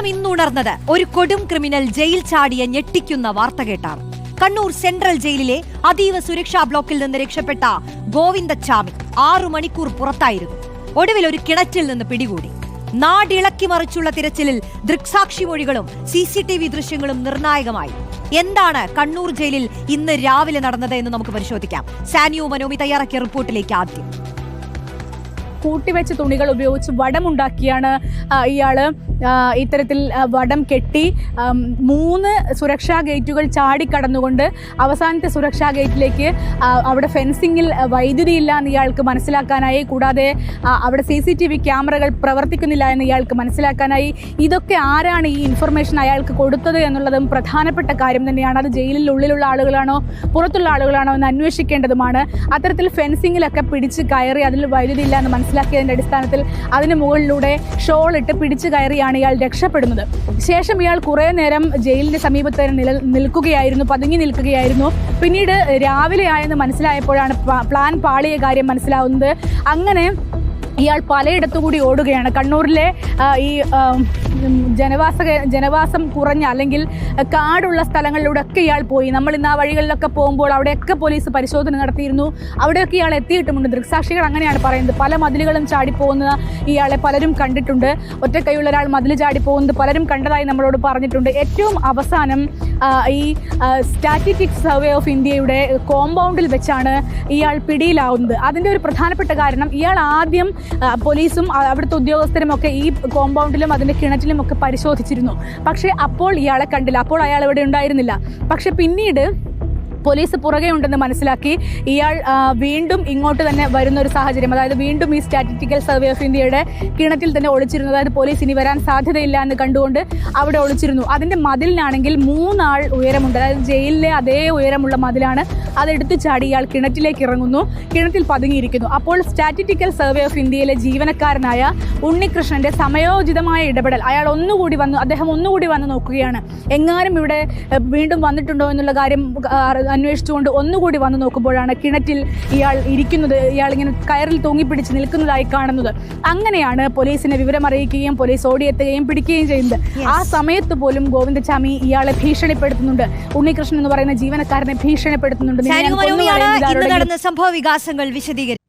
കേരളം ഇന്നുണർന്നത്. ഒരു കൊടും criminal jail ചാടിയ ഞെട്ടിക്കുന്ന വാർത്ത കേട്ടാണ് കണ്ണൂർ സെൻട്രൽ ജയിലിലെ അതീവ സുരക്ഷാ ബ്ലോക്കിൽ നിന്ന് രക്ഷപ്പെട്ട ഗോവിന്ദച്ചാമി ആറു മണിക്കൂർ പുറത്തായിരുന്നു. ഒടുവിൽ ഒരു കിണറ്റിൽ നിന്ന് പിടികൂടി. നാടിളക്കി മറിച്ചുള്ള തിരച്ചിലിൽ ദൃക്സാക്ഷി മൊഴികളും സി സി ടി വി ദൃശ്യങ്ങളും നിർണായകമായി. എന്താണ് കണ്ണൂർ ജയിലിൽ ഇന്ന് രാവിലെ നടന്നത് എന്ന് നമുക്ക് പരിശോധിക്കാം. സാനിയോ മനോമി തയ്യാറാക്കിയ റിപ്പോർട്ടിലേക്ക് ആദ്യം. കൂട്ടിവെച്ച തുണികൾ ഉപയോഗിച്ച് വടമുണ്ടാക്കിയാണ് ഇയാൾ ഇത്തരത്തിൽ വടം കെട്ടി മൂന്ന് സുരക്ഷാ ഗേറ്റുകൾ ചാടിക്കടന്നുകൊണ്ട് അവസാനത്തെ സുരക്ഷാ ഗേറ്റിലേക്ക് അവിടെ ഫെൻസിങ്ങിൽ വൈദ്യുതി ഇല്ല എന്ന് ഇയാൾക്ക് മനസ്സിലാക്കാനായി. കൂടാതെ അവിടെ സി സി ടി വി ക്യാമറകൾ പ്രവർത്തിക്കുന്നില്ല എന്ന് ഇയാൾക്ക് മനസ്സിലാക്കാനായി. ഇതൊക്കെ ആരാണ് ഈ ഇൻഫർമേഷൻ അയാൾക്ക് കൊടുത്തത് എന്നുള്ളതും പ്രധാനപ്പെട്ട കാര്യം തന്നെയാണ്. അത് ജയിലിൽ ഉള്ളിലുള്ള ആളുകളാണോ പുറത്തുള്ള ആളുകളാണോ എന്ന് അന്വേഷിക്കേണ്ടതുമാണ്. അത്തരത്തിൽ ഫെൻസിങ്ങിലൊക്കെ പിടിച്ച് കയറി അതിൽ വൈദ്യുതി ഇല്ല എന്ന് മനസ്സിലാക്കിയതിന്റെ അടിസ്ഥാനത്തിൽ അതിന് മുകളിലൂടെ ഷോൾ ഇട്ട് പിടിച്ചു കയറിയാണ് ഇയാൾ രക്ഷപ്പെടുന്നത്. ശേഷം ഇയാൾ കുറേ നേരം ജയിലിന്റെ സമീപത്ത് നില നിൽക്കുകയായിരുന്നു പതുങ്ങി നിൽക്കുകയായിരുന്നു. പിന്നീട് രാവിലെ ആയെന്ന് മനസ്സിലായപ്പോഴാണ് പ്ലാൻ പാളിയ കാര്യം മനസ്സിലാവുന്നത്. അങ്ങനെ ഇയാൾ പലയിടത്തുകൂടി ഓടുകയാണ്. കണ്ണൂരിലെ ഈ ജനവാസ ജനവാസം കുറഞ്ഞ അല്ലെങ്കിൽ കാടുള്ള സ്ഥലങ്ങളിലൂടെ ഒക്കെ ഇയാൾ പോയി. നമ്മൾ ഇന്ന് ആ വഴികളിലൊക്കെ പോകുമ്പോൾ അവിടെയൊക്കെ പോലീസ് പരിശോധന നടത്തിയിരുന്നു. അവിടെയൊക്കെ ഇയാൾ എത്തിയിട്ടുമുണ്ട്. ദൃക്സാക്ഷികൾ അങ്ങനെയാണ് പറയുന്നത്. പല മതിലുകളും ചാടിപ്പോകുന്ന ഇയാളെ പലരും കണ്ടിട്ടുണ്ട്. ഒറ്റക്കൈയുള്ള ഒരാൾ മതിൽ ചാടി പോകുന്നത് പലരും കണ്ടതായി നമ്മളോട് പറഞ്ഞിട്ടുണ്ട്. ഏറ്റവും അവസാനം ഈ സ്റ്റാറ്റിറ്റിക് സർവേ ഓഫ് ഇന്ത്യയുടെ കോമ്പൗണ്ടിൽ വെച്ചാണ് ഇയാൾ പിടിയിലാവുന്നത്. അതിന്റെ ഒരു പ്രധാനപ്പെട്ട കാരണം ഇയാൾ ആദ്യം പോലീസും അവിടുത്തെ ഉദ്യോഗസ്ഥരും ഒക്കെ ഈ കോമ്പൗണ്ടിലും അതിന്റെ കിണറ്റിലും ഒക്കെ പരിശോധിച്ചിരുന്നു. പക്ഷേ അപ്പോൾ ഇയാളെ കണ്ടില്ല. അപ്പോൾ അയാൾ ഇവിടെ ഉണ്ടായിരുന്നില്ല. പക്ഷെ പിന്നീട് പോലീസ് പുറകെ ഉണ്ടെന്ന് മനസ്സിലാക്കി. ഇയാൾ വീണ്ടും ഇങ്ങോട്ട് തന്നെ വരുന്ന ഒരു സാഹചര്യം. അതായത് വീണ്ടും ഈ സ്റ്റാറ്റിസ്റ്റിക്കൽ സർവേ ഓഫ് ഇന്ത്യയുടെ കിണറ്റിൽ തന്നെ ഒളിച്ചിരുന്നു. അതായത് പോലീസ് ഇനി വരാൻ സാധ്യതയില്ല എന്ന് കണ്ടുകൊണ്ട് അവിടെ ഒളിച്ചിരുന്നു. അതിന്റെ മതിലിനാണെങ്കിൽ മൂന്നാൾ ഉയരമുണ്ട്. അതായത് ജയിലിലെ അതേ ഉയരമുള്ള മതിലാണ് അതെടുത്ത് ചാടി ഇയാൾ കിണറ്റിലേക്ക് ഇറങ്ങുന്നു. കിണറ്റിൽ പതുങ്ങിയിരിക്കുന്നു. അപ്പോൾ സ്റ്റാറ്റിസ്റ്റിക്കൽ സർവേ ഓഫ് ഇന്ത്യയിലെ ജീവനക്കാരനായ ഉണ്ണികൃഷ്ണന്റെ സമയോചിതമായ ഇടപെടൽ. അയാൾ ഒന്നുകൂടി വന്നു അദ്ദേഹം ഒന്നുകൂടി വന്ന് നോക്കുകയാണ്. എങ്ങാനും ഇവിടെ വീണ്ടും വന്നിട്ടുണ്ടോ എന്നുള്ള കാര്യം അന്വേഷിച്ചുകൊണ്ട് ഒന്നുകൂടി വന്നു നോക്കുമ്പോഴാണ് കിണറ്റിൽ ഇയാൾ ഇരിക്കുന്നത്. ഇയാൾ ഇങ്ങനെ കയറിൽ തൂങ്ങിപ്പിടിച്ച് നിൽക്കുന്നതായി കാണുന്നത്. അങ്ങനെയാണ് പോലീസിനെ വിവരം അറിയിക്കുകയും പോലീസ് ഓടിയെത്തുകയും പിടിക്കുകയും ചെയ്യുന്നത്. ആ സമയത്ത് പോലും ഗോവിന്ദചാമി ഇയാളെ ഭീഷണിപ്പെടുത്തുന്നുണ്ട്. ഉണ്ണികൃഷ്ണൻ എന്ന് പറയുന്ന ജീവനക്കാരനെ ഭീഷണിപ്പെടുത്തുന്നുണ്ട്. സംഭവ വികാസങ്ങൾ വിശദീകരിച്ചത്